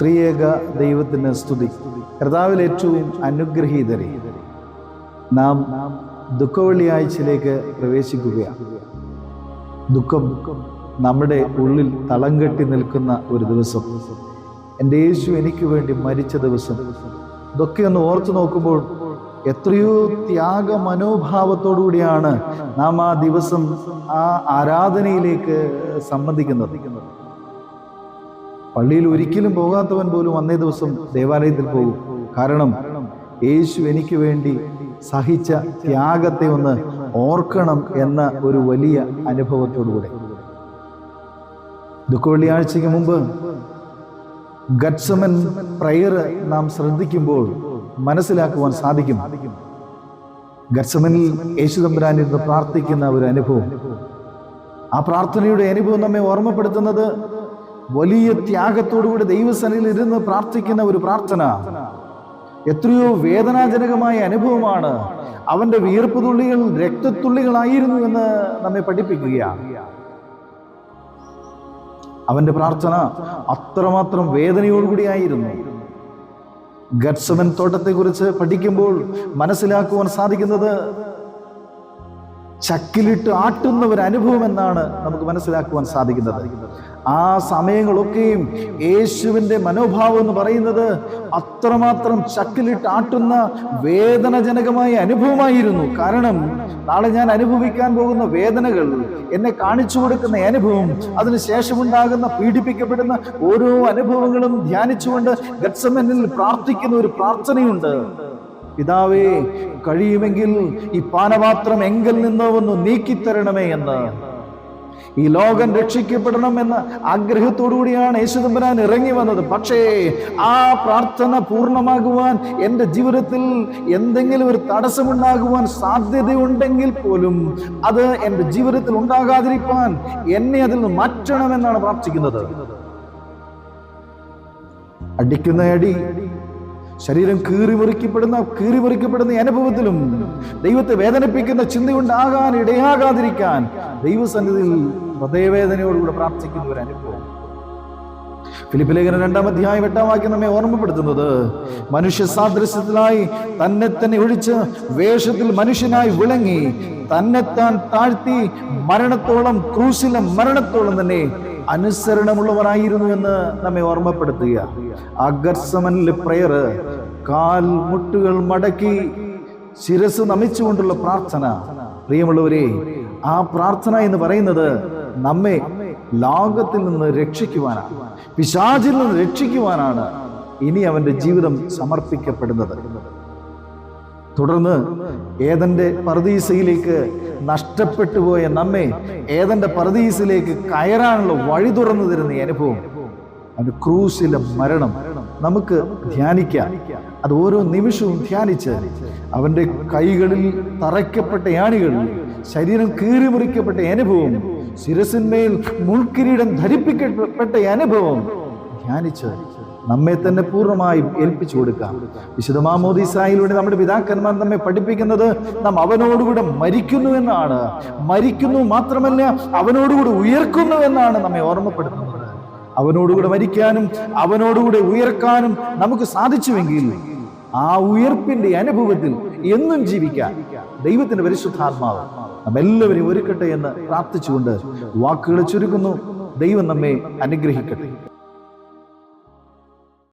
ത്രിയേക ദൈവത്തിന് സ്തുതി. കർത്താവിൽ ഏറ്റവും അനുഗ്രഹീതരെ. നാം ദുഃഖവെള്ളിയാഴ്ചയിലേക്ക് പ്രവേശിക്കുകയാണ്. ദുഃഖം നമ്മുടെ ഉള്ളിൽ തളം കെട്ടി നിൽക്കുന്ന ഒരു ദിവസം. എന്റെ യേശു എനിക്ക് വേണ്ടി മരിച്ച ദിവസം. ഇതൊക്കെ ഒന്ന് ഓർത്തു നോക്കുമ്പോൾ എത്രയോ ത്യാഗ മനോഭാവത്തോടുകൂടിയാണ് നാം ആ ദിവസം ആ ആരാധനയിലേക്ക് സംബന്ധിക്കുന്നത് പള്ളിയിൽ ഒരിക്കലും പോകാത്തവൻ പോലും അന്നേ ദിവസം ദേവാലയത്തിൽ പോകും. കാരണം യേശു എനിക്ക് വേണ്ടി സഹിച്ച ത്യാഗത്തെ ഒന്ന് ഓർക്കണം എന്ന ഒരു വലിയ അനുഭവത്തോടുകൂടെ. ദുഃഖ വെള്ളിയാഴ്ചയ്ക്ക് മുമ്പ് ഗഡ്സമൻ പ്രയർ നാം ശ്രദ്ധിക്കുമ്പോൾ മനസ്സിലാക്കുവാൻ സാധിക്കും. ഗഡ്സമനിൽ യേശു തമ്പുരാനിരുന്ന് പ്രാർത്ഥിക്കുന്ന ഒരു അനുഭവം. ആ പ്രാർത്ഥനയുടെ അനുഭവം നമ്മെ ഓർമ്മപ്പെടുത്തുന്നത് വലിയ ത്യാഗത്തോടുകൂടി ദൈവസനയിൽ ഇരുന്ന് പ്രാർത്ഥിക്കുന്ന ഒരു പ്രാർത്ഥന. എത്രയോ വേദനാജനകമായ അനുഭവമാണ്. അവന്റെ വിയർപ്പ് തുള്ളികൾ രക്തത്തുള്ളികളായിരുന്നു എന്ന് നമ്മെ പഠിപ്പിക്കുകയാണ്. അവന്റെ പ്രാർത്ഥന അത്രമാത്രം വേദനയോടുകൂടിയായിരുന്നു ഗഡ്സമൻ തോട്ടത്തെക്കുറിച്ച് പഠിക്കുമ്പോൾ മനസ്സിലാക്കുവാൻ സാധിക്കുന്നത് ചക്കിലിട്ട് ആട്ടുന്ന ഒരു അനുഭവം എന്നാണ് നമുക്ക് മനസ്സിലാക്കുവാൻ സാധിക്കുന്നത്. ആ സമയങ്ങളൊക്കെയും യേശുവിന്റെ മനോഭാവം എന്ന് പറയുന്നത് അത്രമാത്രം ചക്കിലിട്ടാട്ടുന്ന വേദനജനകമായ അനുഭവമായിരുന്നു. കാരണം നാളെ ഞാൻ അനുഭവിക്കാൻ പോകുന്ന വേദനകൾ എന്നെ കാണിച്ചു കൊടുക്കുന്ന അനുഭവം അതിനുശേഷമുണ്ടാകുന്ന പീഡിപ്പിക്കപ്പെടുന്ന ഓരോ അനുഭവങ്ങളും ധ്യാനിച്ചുകൊണ്ട് ഗത്സമനിൽ പ്രാർത്ഥിക്കുന്ന ഒരു പ്രാർത്ഥനയുണ്ട്. പിതാവേ കഴിയുമെങ്കിൽ ഈ പാനപാത്രം എങ്കിൽ നിന്ന് ഒന്ന് നീക്കിത്തരണമേ എന്ന്. ഈ ലോകം രക്ഷിക്കപ്പെടണം എന്ന ആഗ്രഹത്തോടുകൂടിയാണ് യേശുദമ്പരാൻ ഇറങ്ങി വന്നത്. പക്ഷേ ആ പ്രാർത്ഥന പൂർണമാകുവാൻ എന്റെ ജീവിതത്തിൽ എന്തെങ്കിലും ഒരു തടസ്സമുണ്ടാകുവാൻ സാധ്യതയുണ്ടെങ്കിൽ പോലും അത് എന്റെ ജീവിതത്തിൽ ഉണ്ടാകാതിരിക്കാൻ എന്നെ അതിൽ നിന്ന് മാറ്റണമെന്നാണ് പ്രാർത്ഥിക്കുന്നത്. അടിക്കുന്ന അടി ശരീരം കീറി മുറിക്കപ്പെടുന്ന കീറി മുറിക്കപ്പെടുന്ന അനുഭവത്തിലും ദൈവത്തെ വേദനിപ്പിക്കുന്ന ചിന്തയുണ്ടാകാൻ ഇടയാകാതിരിക്കാൻ ദൈവസന്നിധിയിൽ ഹൃദയവേദനയോടുകൂടെ പ്രാർത്ഥിക്കുന്ന ഒരു അനുഭവം. ഫിലിപ്പ് ലേഖനം രണ്ടാം അധ്യായം എട്ടാം വാക്യം നമ്മെ ഓർമ്മപ്പെടുത്തുന്നത്. മനുഷ്യ സാദൃശ്യത്തിലായി തന്നെ തന്നെ ഒഴിച്ച് വേഷത്തിൽ മനുഷ്യനായി വിളങ്ങി തന്നെത്താൻ താഴ്ത്തി മരണത്തോളം ക്രൂശിലും മരണത്തോളം തന്നെ അനുസരണമുള്ളവനായിരുന്നു എന്ന് നമ്മെ ഓർമ്മപ്പെടുത്തുക. അഗർസമനിലെ പ്രയർ കാൽ മുട്ടുകൾ മടക്കി ശിരസ് നമിച്ചുകൊണ്ടുള്ള പ്രാർത്ഥന. പ്രിയമുള്ളവരെ ആ പ്രാർത്ഥന എന്ന് പറയുന്നത് നമ്മെ ലോകത്തിൽ നിന്ന് രക്ഷിക്കുവാനാണ്. പിശാചിൽ നിന്ന് രക്ഷിക്കുവാനാണ് ഇനി അവന്റെ ജീവിതം സമർപ്പിക്കപ്പെടുന്നത്. തുടർന്ന് ഏതന്റെ പർദീസയിലേക്ക് നഷ്ടപ്പെട്ടു പോയ നമ്മെ ഏതന്റെ പർദീസിലേക്ക് കയറാനുള്ള വഴി തുറന്നു തരുന്ന അനുഭവം. അവന്റെ ക്രൂസിലെ മരണം. നമുക്ക് ധ്യാനിക്കാം. അത് ഓരോ നിമിഷവും ധ്യാനിച്ച് അവന്റെ കൈകളിൽ തറയ്ക്കപ്പെട്ട യാണികൾ ശരീരം കീറിമുറിക്കപ്പെട്ട അനുഭവം ശിരസിന്മേൽ മുൾക്കിരീടം ധരിപ്പിക്കപ്പെട്ട അനുഭവം ധ്യാനിച്ച് നമ്മെ തന്നെ പൂർണമായും ഏൽപ്പിച്ചു കൊടുക്കാം. വിശുദ്ധമാമോദിസായിലൂടെ നമ്മുടെ പിതാക്കന്മാർ നമ്മെ പഠിപ്പിക്കുന്നത് നാം അവനോടുകൂടെ മരിക്കുന്നു എന്നാണ്. മരിക്കുന്നു മാത്രമല്ല അവനോടുകൂടെ ഉയർക്കുന്നു എന്നാണ് നമ്മെ ഓർമ്മപ്പെടുത്തുന്നത്. അവനോടുകൂടെ മരിക്കാനും അവനോടുകൂടെ ഉയർക്കാനും നമുക്ക് സാധിച്ചുവെങ്കിൽ ആ ഉയർപ്പിന്റെ അനുഭവത്തിൽ എന്നും ജീവിക്കാൻ ദൈവത്തിന്റെ പരിശുദ്ധാത്മാവ് നമ്മെല്ലാവരെയും ഒരുക്കട്ടെ എന്ന് പ്രാർത്ഥിച്ചുകൊണ്ട് വാക്കുകൾ ചുരുക്കുന്നു. ദൈവം നമ്മെ അനുഗ്രഹിക്കട്ടെ.